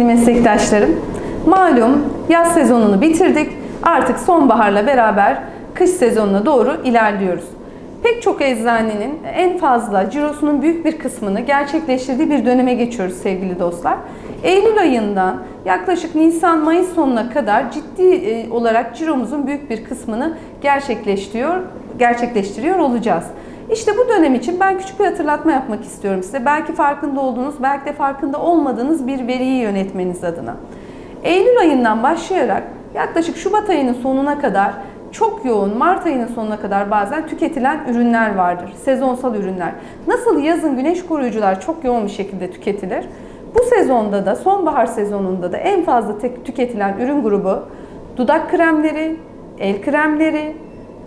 meslektaşlarım. Malum yaz sezonunu bitirdik. Artık sonbaharla beraber kış sezonuna doğru ilerliyoruz. Pek çok eczanenin en fazla cirosunun büyük bir kısmını gerçekleştirdiği bir döneme geçiyoruz sevgili dostlar. Eylül ayından yaklaşık Nisan-Mayıs sonuna kadar ciddi e, olarak ciromuzun büyük bir kısmını gerçekleştiriyor, gerçekleştiriyor olacağız. İşte bu dönem için ben küçük bir hatırlatma yapmak istiyorum size. Belki farkında olduğunuz, belki de farkında olmadığınız bir veriyi yönetmeniz adına. Eylül ayından başlayarak yaklaşık Şubat ayının sonuna kadar çok yoğun Mart ayının sonuna kadar bazen tüketilen ürünler vardır. Sezonsal ürünler. Nasıl yazın güneş koruyucular çok yoğun bir şekilde tüketilir. Bu sezonda da sonbahar sezonunda da en fazla tüketilen ürün grubu dudak kremleri, el kremleri,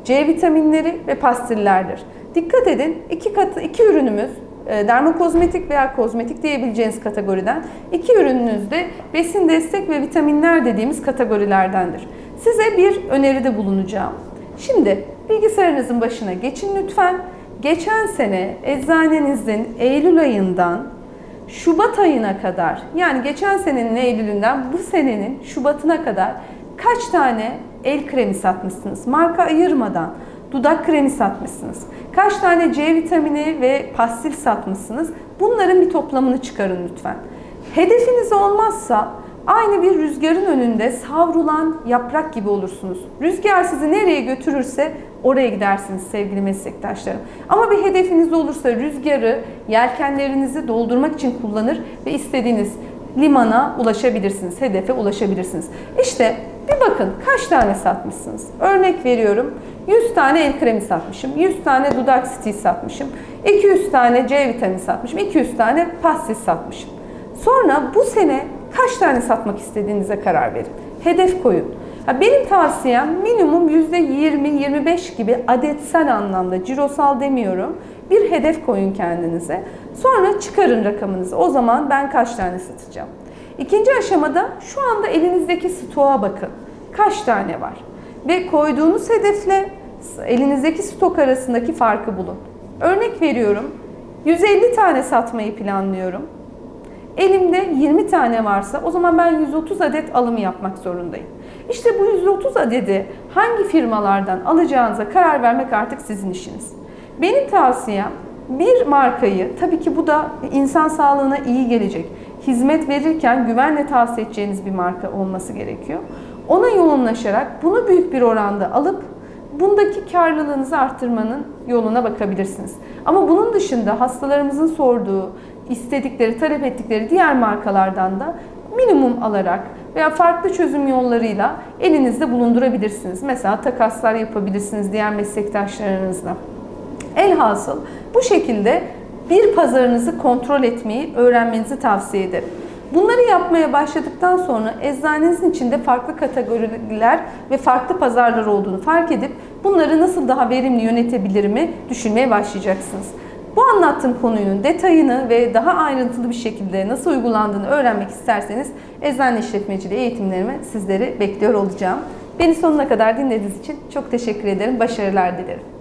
C vitaminleri ve pastillerdir. Dikkat edin iki, katı, iki ürünümüz e, dermokozmetik veya kozmetik diyebileceğiniz kategoriden iki ürününüz de besin destek ve vitaminler dediğimiz kategorilerdendir. Size bir öneride bulunacağım. Şimdi bilgisayarınızın başına geçin lütfen. Geçen sene eczanenizin Eylül ayından Şubat ayına kadar yani geçen senenin Eylül'ünden bu senenin Şubat'ına kadar kaç tane el kremi satmışsınız? Marka ayırmadan dudak kremi satmışsınız. Kaç tane C vitamini ve pastil satmışsınız? Bunların bir toplamını çıkarın lütfen. Hedefiniz olmazsa aynı bir rüzgarın önünde savrulan yaprak gibi olursunuz. Rüzgar sizi nereye götürürse oraya gidersiniz sevgili meslektaşlarım. Ama bir hedefiniz olursa rüzgarı yelkenlerinizi doldurmak için kullanır ve istediğiniz limana ulaşabilirsiniz, hedefe ulaşabilirsiniz. İşte bir bakın kaç tane satmışsınız. Örnek veriyorum 100 tane el kremi satmışım, 100 tane dudak stiği satmışım, 200 tane C vitamini satmışım, 200 tane pastil satmışım. Sonra bu sene kaç tane satmak istediğinize karar verin. Hedef koyun. Benim tavsiyem minimum %20-25 gibi adetsel anlamda, cirosal demiyorum. Bir hedef koyun kendinize. Sonra çıkarın rakamınızı. O zaman ben kaç tane satacağım? İkinci aşamada şu anda elinizdeki stoğa bakın. Kaç tane var? Ve koyduğunuz hedefle elinizdeki stok arasındaki farkı bulun. Örnek veriyorum. 150 tane satmayı planlıyorum. Elimde 20 tane varsa o zaman ben 130 adet alım yapmak zorundayım. İşte bu 130 adedi hangi firmalardan alacağınıza karar vermek artık sizin işiniz. Benim tavsiyem bir markayı, tabii ki bu da insan sağlığına iyi gelecek, hizmet verirken güvenle tavsiye edeceğiniz bir marka olması gerekiyor. Ona yoğunlaşarak bunu büyük bir oranda alıp bundaki karlılığınızı arttırmanın yoluna bakabilirsiniz. Ama bunun dışında hastalarımızın sorduğu, istedikleri, talep ettikleri diğer markalardan da minimum alarak veya farklı çözüm yollarıyla elinizde bulundurabilirsiniz. Mesela takaslar yapabilirsiniz diğer meslektaşlarınızla. Elhasıl bu şekilde bir pazarınızı kontrol etmeyi öğrenmenizi tavsiye ederim. Bunları yapmaya başladıktan sonra eczanenizin içinde farklı kategoriler ve farklı pazarlar olduğunu fark edip bunları nasıl daha verimli yönetebilirimi düşünmeye başlayacaksınız. Bu anlattığım konunun detayını ve daha ayrıntılı bir şekilde nasıl uygulandığını öğrenmek isterseniz eczane işletmeciliği eğitimlerime sizleri bekliyor olacağım. Beni sonuna kadar dinlediğiniz için çok teşekkür ederim. Başarılar dilerim.